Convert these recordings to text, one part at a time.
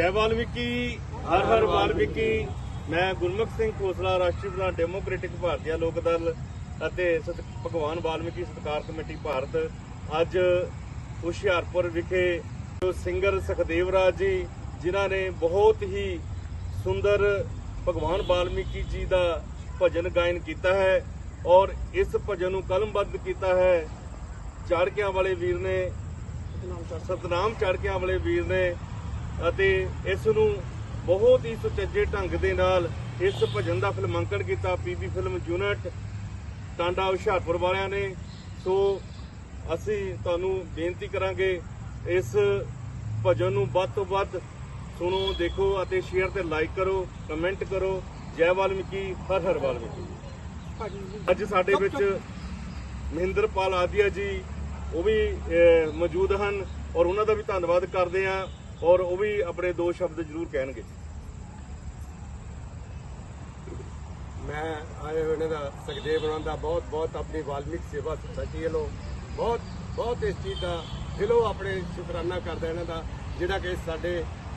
ਜੈ ਵਾਲਮੀਕੀ, ਹਰ ਹਰ ਵਾਲਮੀਕੀ। ਮੈਂ ਗੁਰਮੁਖ ਸਿੰਘ ਖੋਸਲਾ, ਰਾਸ਼ਟਰੀ ਪ੍ਰਧਾਨ ਡੈਮੋਕ੍ਰੈਟਿਕ ਭਾਰਤੀਆ ਲੋਕ ਦਲ ਅਤੇ ਸਤ- ਭਗਵਾਨ ਵਾਲਮੀਕੀ ਸਤਕਾਰ ਕਮੇਟੀ ਭਾਰਤ। ਅੱਜ ਹੁਸ਼ਿਆਰਪੁਰ ਵਿਖੇ ਜੋ ਸਿੰਗਰ ਸੁਖਦੇਵ ਰਾਜ ਜੀ, ਜਿਨ੍ਹਾਂ ਨੇ ਬਹੁਤ ਹੀ ਸੁੰਦਰ ਭਗਵਾਨ ਵਾਲਮੀਕੀ ਜੀ ਦਾ ਭਜਨ ਗਾਇਨ ਕੀਤਾ ਹੈ ਔਰ ਇਸ ਭਜਨ ਨੂੰ ਕਲਮਬੱਧ ਕੀਤਾ ਹੈ। ਚਾੜਕਿਆਂ ਵਾਲੇ ਵੀਰ ਨੇ, ਸਤਨਾਮ ਚਾੜਕਿਆਂ ਵਾਲੇ ਵੀਰ ਨੇ ਅਤੇ ਇਸ ਨੂੰ ਬਹੁਤ ਹੀ ਸੁਚੱਜੇ ਢੰਗ ਦੇ ਨਾਲ ਇਸ ਭਜਨ ਦਾ ਫਿਲਮਾਂਕਣ ਕੀਤਾ। PB film unit, Tanda Hoshiarpur ਵਾਲਿਆਂ ਨੇ। ਸੋ ਅਸੀਂ ਤੁਹਾਨੂੰ ਬੇਨਤੀ ਕਰਾਂਗੇ, ਇਸ ਭਜਨ ਨੂੰ ਵੱਧ ਤੋਂ ਵੱਧ ਸੁਣੋ, ਦੇਖੋ ਅਤੇ ਸ਼ੇਅਰ ਤੇ ਲਾਈਕ ਕਰੋ, ਕਮੈਂਟ ਕਰੋ। ਜੈ ਵਾਲਮੀਕੀ, ਹਰ ਹਰ ਵਾਲਮੀਕੀ। ਅੱਜ ਸਾਡੇ ਵਿੱਚ ਮਹਿੰਦਰਪਾਲ ਆਦੀਆ ਜੀ, ਉਹ ਵੀ ਮੌਜੂਦ ਹਨ ਔਰ ਉਹਨਾਂ ਦਾ ਵੀ ਧੰਨਵਾਦ ਕਰਦੇ ਹਾਂ। ਔਰ ਉਹ ਵੀ ਆਪਣੇ ਦੋ ਸ਼ਬਦ ਜ਼ਰੂਰ ਕਹਿਣਗੇ। ਮੈਂ ਆਏ ਹੋਏ ਦਾ ਸੁਖਦੇਵ ਉਹਨਾਂ ਦਾ ਬਹੁਤ ਬਹੁਤ ਆਪਣੀ ਵਾਲਮੀਕ ਸੇਵਾ ਸੁਸਾਇਟੀ ਵੱਲੋਂ। ਬਹੁਤ ਬਹੁਤ ਇਸ ਚੀਜ਼ ਦਾ ਦਿਲੋਂ ਆਪਣੇ ਸ਼ੁਕਰਾਨਾ ਕਰਦਾ ਇਹਨਾਂ ਦਾ, ਜਿਹੜਾ ਕਿ ਸਾਡੇ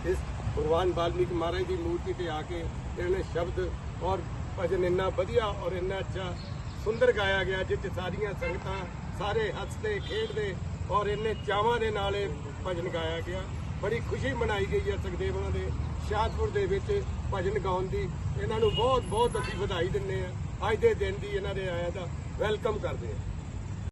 ਇਸ ਭਗਵਾਨ ਵਾਲਮੀਕ ਮਹਾਰਾਜ ਦੀ ਮੂਰਤੀ ਤੇ ਆ ਕੇ ਇਹਨਾਂ ਨੇ ਸ਼ਬਦ ਔਰ ਭਜਨ ਇੰਨਾ ਵਧੀਆ ਔਰ ਇੰਨਾ ਅੱਛਾ ਸੁੰਦਰ ਗਾਇਆ ਗਿਆ, ਜਿੱਥੇ ਸਾਰੀਆਂ ਸੰਗਤਾਂ ਸਾਰੇ ਹੱਸਦੇ, ਖੇਡਦੇ ਔਰ ਇੰਨੇ ਚਾਵਾਂ ਦੇ ਨਾਲ ਇਹ ਭਜਨ ਗਾਇਆ ਗਿਆ। ਬੜੀ ਖੁਸ਼ੀ ਮਨਾਈ ਗਈ ਹੈ ਸੁਖਦੇਵਾਂ ਦੇ ਸ਼ਾਹਪੁਰ ਦੇ ਵਿੱਚ ਭਜਨ ਗਾਉਣ ਦੀ। ਇਹਨਾਂ ਨੂੰ ਬਹੁਤ ਬਹੁਤ ਅਸੀਂ ਵਧਾਈ ਦਿੰਦੇ ਆ ਅੱਜ ਦੇ ਦਿਨ ਦੀ ਇਹਨਾਂ ਦੇ ਆਇਆ ਦਾ ਵੈਲਕਮ ਕਰਦੇ ਆ